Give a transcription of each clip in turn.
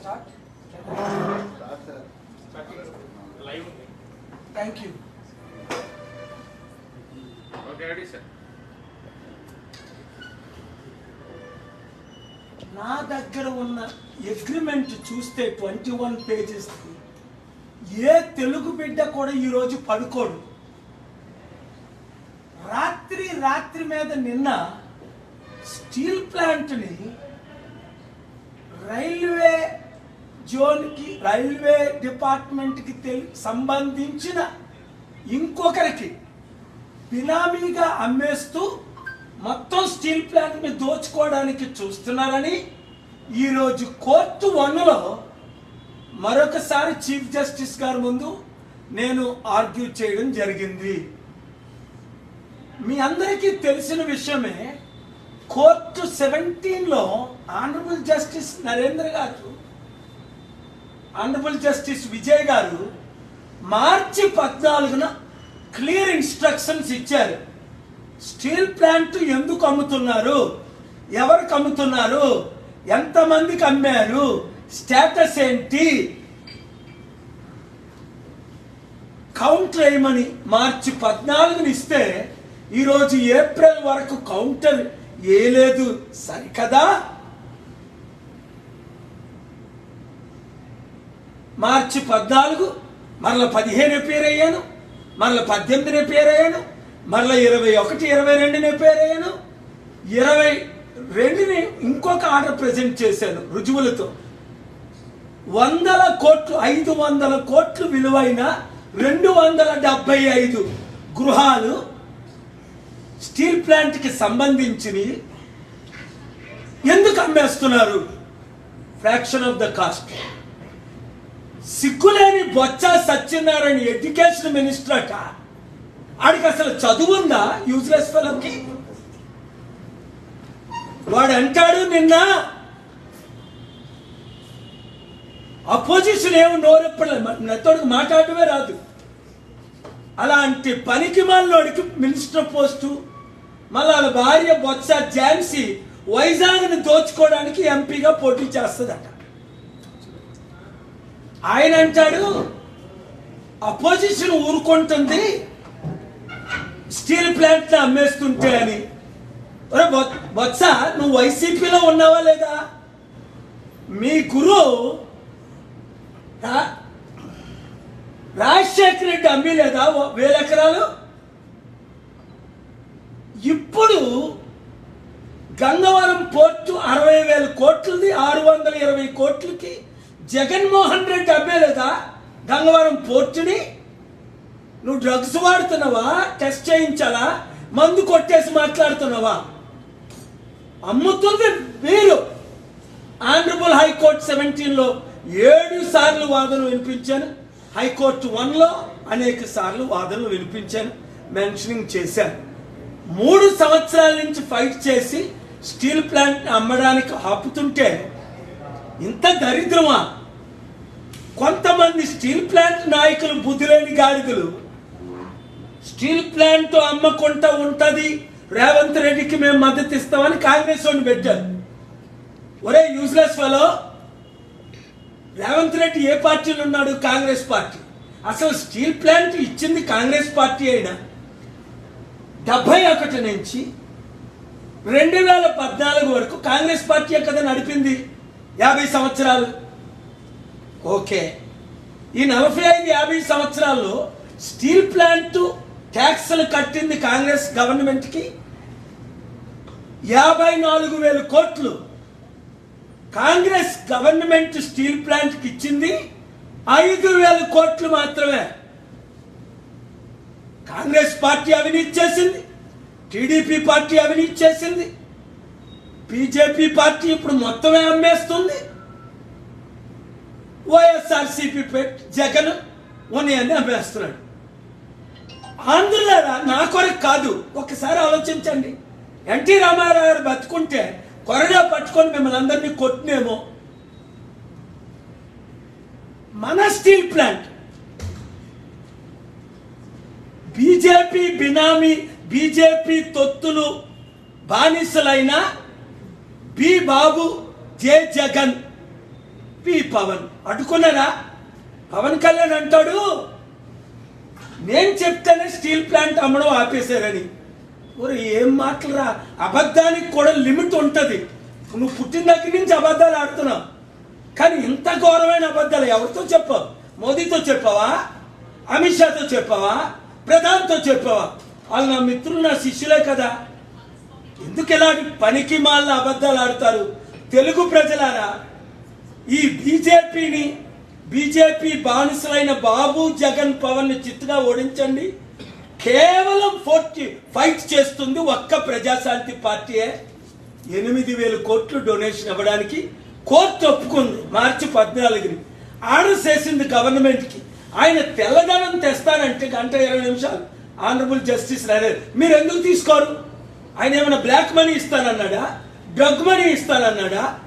Start thank you నా దగ్గర ఉన్న అగ్రిమెంట్ చూస్తే ట్వంటీ వన్ పేజెస్ ఏ తెలుగు బిడ్డ కూడా ఈరోజు పడుకోడు. రాత్రి రాత్రి మీద నిన్న స్టీల్ ప్లాంట్ని రైల్వే జోన్కి రైల్వే డిపార్ట్మెంట్కి తెలి సంబంధించిన ఇంకొకరికి బినామీగా అమ్మేస్తూ మొత్తం స్టీల్ ప్లాంట్ని దోచుకోవడానికి చూస్తున్నారని ఈరోజు కోర్టు వన్లో మరొకసారి చీఫ్ జస్టిస్ గారి ముందు నేను ఆర్గ్యూ చేయడం జరిగింది. మీ అందరికీ తెలిసిన విషయమే కోర్టు సెవెంటీన్లో ఆనరబుల్ జస్టిస్ నరేంద్ర గారు ఆనరబుల్ జస్టిస్ విజయ్ గారు మార్చి పద్నాలుగున క్లియర్ ఇన్స్ట్రక్షన్స్ ఇచ్చారు. స్టీల్ ప్లాంట్ ఎందుకు అమ్ముతున్నారు? ఎవరికి అమ్ముతున్నారు ఎంతమందికి అమ్మారు స్టేటస్ ఏంటి? కౌంటర్ వేయమని మార్చి పద్నాలుగుని ఇస్తే ఈరోజు ఏప్రిల్ వరకు కౌంటర్ వేయలేదు సరికదా? మార్చి పద్నాలుగు మరల పదిహేను పేరు అయ్యాను మరల పద్దెనిమిది రిపేర్ అయ్యాను మరల ఇరవై ఒకటి ఇరవై రెండు పేరు అయ్యాను ఇరవై రెండుని ఇంకొక ఆర్డర్ ప్రజెంట్ చేశాను రుజువులతో. వందల కోట్లు ఐదు వందల కోట్లు విలువైన రెండు వందల డెబ్బై ఐదు గృహాలు స్టీల్ ప్లాంట్కి సంబంధించి ఎందుకు అమ్మేస్తున్నారు? Fraction of the cost. సిగ్గులేని బొచ్చ సత్యనారాయణ ఎడ్యుకేషన్ మినిస్టర్ అట. ఆడికి అసలు చదువుందా యూజ్లెస్ ఫెలోకి వాడు అంటాడు నిన్న అపోజిషన్ ఏమి నోరెప్పలేదు నెత్తోడికి మాట్లాడటమే రాదు. అలాంటి పనికి మనలోడికి మినిస్టర్ పోస్టు మళ్ళీ వాళ్ళ భార్య బొత్స ఝాన్సీ వైజాగ్ని దోచుకోవడానికి ఎంపీగా పోటీ చేస్తుందట. ఆయన అంటాడు అపోజిషన్ ఊరుకుంటుంది స్టీల్ ప్లాంట్ అమ్మేస్తుంటే అని. ఒరే బొత్స నువ్వు వైసీపీలో ఉన్నావా లేదా? మీ గురు రాజశేఖర్ రాజశేఖర రెడ్డి అమ్మి లేదా వేల ఎకరాలు? ఇప్పుడు గంగవరం పోర్టు అరవై వేల కోట్లది ఆరు వందల ఇరవై కోట్లకి జగన్మోహన్ రెడ్డి అమ్మేలేదా? గంగవరం పోర్టుని? నువ్వు డ్రగ్స్ వాడుతున్నావా? టెస్ట్ చేయించాలా? మందు కొట్టేసి మాట్లాడుతున్నావా? అమ్ముతుంది వీరు. ఆనరబుల్ హైకోర్టు సెవెంటీన్లో ఏడు సార్లు వాదనలు వినిపించాను. హైకోర్టు వన్లో అనేక సార్లు వాదనలు వినిపించాను. మెన్షనింగ్ చేశాను. మూడు సంవత్సరాల నుంచి ఫైట్ చేసి స్టీల్ ప్లాంట్ అమ్మడానికి ఆపుతుంటే ఇంత దరిద్రమా? కొంతమంది స్టీల్ ప్లాంట్ నాయకులు బుద్ధిలేని గాడిదలు. స్టీల్ ప్లాంట్ అమ్మకుంటా ఉంటుంది. రేవంత్ రెడ్డికి మేము మద్దతు ఇస్తామని కాంగ్రెస్ వాళ్ళు పెట్టారు. ఒరే యూజ్లెస్ ఫలో రేవంత్ రెడ్డి ఏ పార్టీలో ఉన్నాడు? కాంగ్రెస్ పార్టీ. అసలు స్టీల్ ప్లాంట్ ఇచ్చింది కాంగ్రెస్ పార్టీ అయినా డెబ్బై ఒకటి నుంచి రెండు వేల పద్నాలుగు వరకు కాంగ్రెస్ పార్టీ కదా నడిపింది? యాభై సంవత్సరాలు. ఓకే. ఈ నలభై ఐదు యాభై సంవత్సరాల్లో స్టీల్ ప్లాంట్ ట్యాక్స్లు కట్టింది కాంగ్రెస్ గవర్నమెంట్కి. యాభై నాలుగు వేల కోట్లు కాంగ్రెస్ గవర్నమెంట్ స్టీల్ ప్లాంట్కి ఇచ్చింది. ఐదు వేల కోట్లు మాత్రమే కాంగ్రెస్ పార్టీ అవినీతి చేసింది. టీడీపీ పార్టీ అవినీతి చేసింది. బీజేపీ పార్టీ ఇప్పుడు మొత్తమే అమ్మేస్తుంది. వైఎస్ఆర్సీపీ జగన్ జగన్ ఉన్నాయని అమ్మేస్తున్నాడు. ఆంధ్రులారా నా కొరకు కాదు ఒకసారి ఆలోచించండి. ఎన్టీ రామారావు గారు బతుకుంటే కొరడా పట్టుకొని మిమ్మల్ని అందరినీ కొట్టినేమో. మన స్టీల్ ప్లాంట్. బీజేపీ బినామీ బీజేపీ తొత్తులు బానిసలైన B Babu J Jagan. P Pavan. అడ్డుకున్నారా Pavan Kalyan అంటాడు నేను చెప్తానే స్టీల్ ప్లాంట్ అమ్మడం ఆపేశారని. ఒరే ఏం మాటలరా? అబద్ధానికి కూడా లిమిట్ ఉంటుంది. నువ్వు పుట్టిన దగ్గర నుంచి అబద్ధాలు ఆడుతున్నావు. కానీ ఇంత ఘోరమైన అబద్ధాలు ఎవరితో చెప్పావు? మోదీతో చెప్పావా? అమిత్ షాతో చెప్పావా? ప్రధాన్తో చెప్పావా? వాళ్ళు నా మిత్రులు నా శిష్యులే కదా. ఎందుకు ఇలాంటి పనికి మాల అబద్ధాలు ఆడతారు? తెలుగు ప్రజలారా? ఈ బీజేపీని బీజేపీ బానిసలైన బాబు జగన్ పవన్ని చిత్తుగా ఓడించండి. కేవలం ఫోర్టీ ఫైట్ చేస్తుంది ఒక్క ప్రజాశాంతి పార్టీయే. ఎనిమిది వేల కోట్లు డొనేషన్ ఇవ్వడానికి కోర్టు ఒప్పుకుంది మార్చి పద్నాలుగుని. ఆర్డర్ చేసింది గవర్నమెంట్కి. ఆయన తెల్లదనం తెస్తానంటే గంట ఇరవై నిమిషాలు. ఆనరబుల్ జస్టిస్ నరేర్ మీరు ఎందుకు తీసుకోరు? ఆయన ఏమైనా బ్లాక్ మనీ ఇస్తానన్నాడా? డ్రగ్ మనీ ఇస్తానన్నాడా?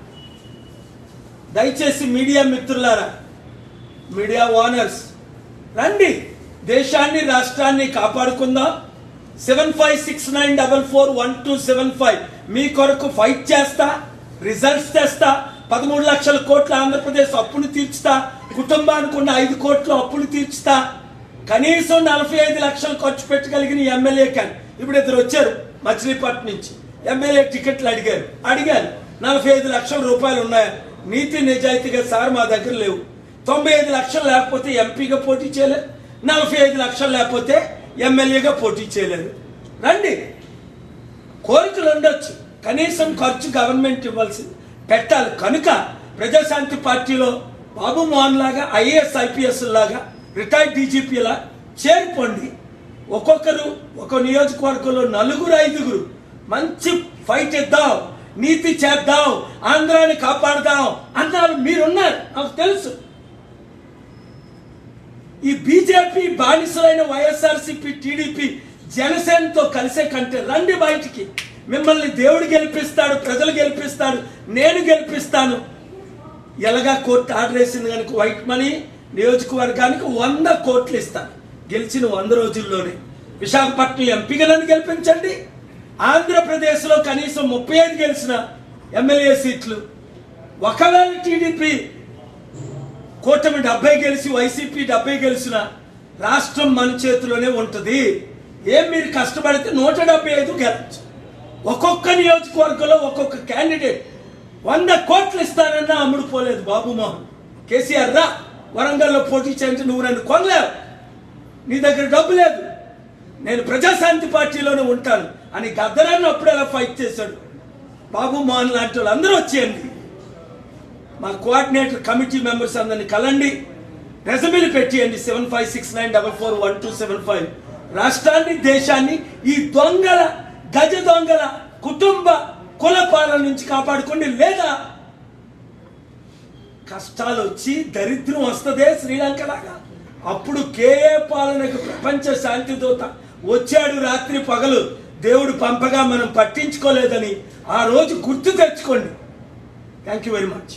దయచేసి మీడియా మిత్రులారా మీడియా ఓనర్స్ రండి. దేశాన్ని రాష్ట్రాన్ని కాపాడుకుందాం. Seven five six nine double four one two seven five. మీ కొరకు ఫైట్ చేస్తా రిజల్ట్స్ తెస్తా పదమూడు లక్షల కోట్ల ఆంధ్రప్రదేశ్ అప్పులు తీర్చుతా కుటుంబానికి ఉన్న ఐదు కోట్ల అప్పులు తీర్చుతా. కనీసం నలభై ఐదు లక్షలు ఖర్చు పెట్టగలిగిన ఎమ్మెల్యే కానీ ఇప్పుడు ఇద్దరు వచ్చారు మచిలీపట్నం నుంచి. ఎమ్మెల్యే టికెట్లు అడిగారు. అడిగారు. నలభై ఐదు లక్షల రూపాయలు ఉన్నాయా నీతి నిజాయితీగా సార్ మా దగ్గర లేవు. తొంభై ఐదు లక్షలు లేకపోతే ఎంపీగా పోటీ చేయలేరు నలభై ఐదు లక్షలు లేకపోతే ఎమ్మెల్యేగా పోటీ చేయలేరు రండి. కోరికలు ఉండొచ్చు. కనీసం ఖర్చు గవర్నమెంట్ ఇవ్వాల్సింది పెట్టాలి. కనుక ప్రజాశాంతి పార్టీలో బాబు మోహన్ లాగా ఐఏఎస్ ఐపీఎస్ లాగా రిటైర్డ్ డీజీపీలా చేరిపోండి. ఒక్కొక్కరు ఒక నియోజకవర్గంలో నలుగురు ఐదుగురు మంచి ఫైట్ ఇద్దాం. నీతి చేద్దాం ఆంధ్రాని కాపాడదాం అన్నారు. మీరున్నారు. నాకు తెలుసు. ఈ బీజేపీ బానిసలైన వైఎస్ఆర్సీపీ టీడీపీ జనసేనతో కలిసే కంటే రండి బయటికి. మిమ్మల్ని దేవుడు గెలిపిస్తాడు ప్రజలు గెలిపిస్తాడు నేను గెలిపిస్తాను. ఎలాగా కోర్టు ఆర్డర్ వేసింది కనుక వైట్ మనీ నియోజకవర్గానికి వంద కోట్లు ఇస్తాను. గెలిచిన వంద రోజుల్లోనే విశాఖపట్నం ఎంపీగా నన్ను గెలిపించండి. ఆంధ్రప్రదేశ్లో కనీసం ముప్పై ఐదు గెలిచిన ఎమ్మెల్యే సీట్లు. ఒకవేళ టీడీపీ కూటమి డెబ్బై గెలిచి వైసీపీ డెబ్బై గెలిచిన రాష్ట్రం మన చేతిలోనే ఉంటుంది. ఏం మీరు కష్టపడితే నూట డెబ్బై ఐదు గెలవచ్చు. ఒక్కొక్క నియోజకవర్గంలో ఒక్కొక్క క్యాండిడేట్ వంద కోట్లు ఇస్తానన్నా అమ్ముడు పోలేదు బాబు మోహన్. కేసీఆర్ రా వరంగల్లో పోటీ చేయంటే నువ్వు నన్ను కొనలేవు. నీ దగ్గర డబ్బు లేదు. నేను ప్రజాశాంతి పార్టీలోనే ఉంటాను. అని గద్దరాన్ని అప్పుడు ఎలా ఫైట్ చేశాడు. బాబు మోహన్ లాంటి వాళ్ళు అందరూ వచ్చేయండి. మా కోఆర్డినేటర్ కమిటీ మెంబర్స్ అందరిని కలండి. రెజమీలు పెట్టేయండి seven five six nine double four one two seven five రాష్ట్రాన్ని దేశాన్ని ఈ దొంగల గజ దొంగల కుటుంబ కుల పాలన నుంచి కాపాడుకోండి. లేదా కష్టాలు వచ్చి దరిద్రం వస్తదే శ్రీలంక లాగా అప్పుడు కేఏ పాలనకు ప్రపంచ శాంతి దూత వచ్చాడు రాత్రి పగలు. దేవుడు పంపగా మనం పట్టించుకోలేదని ఆ రోజు గుర్తు తెచ్చుకోండి. Thank you very much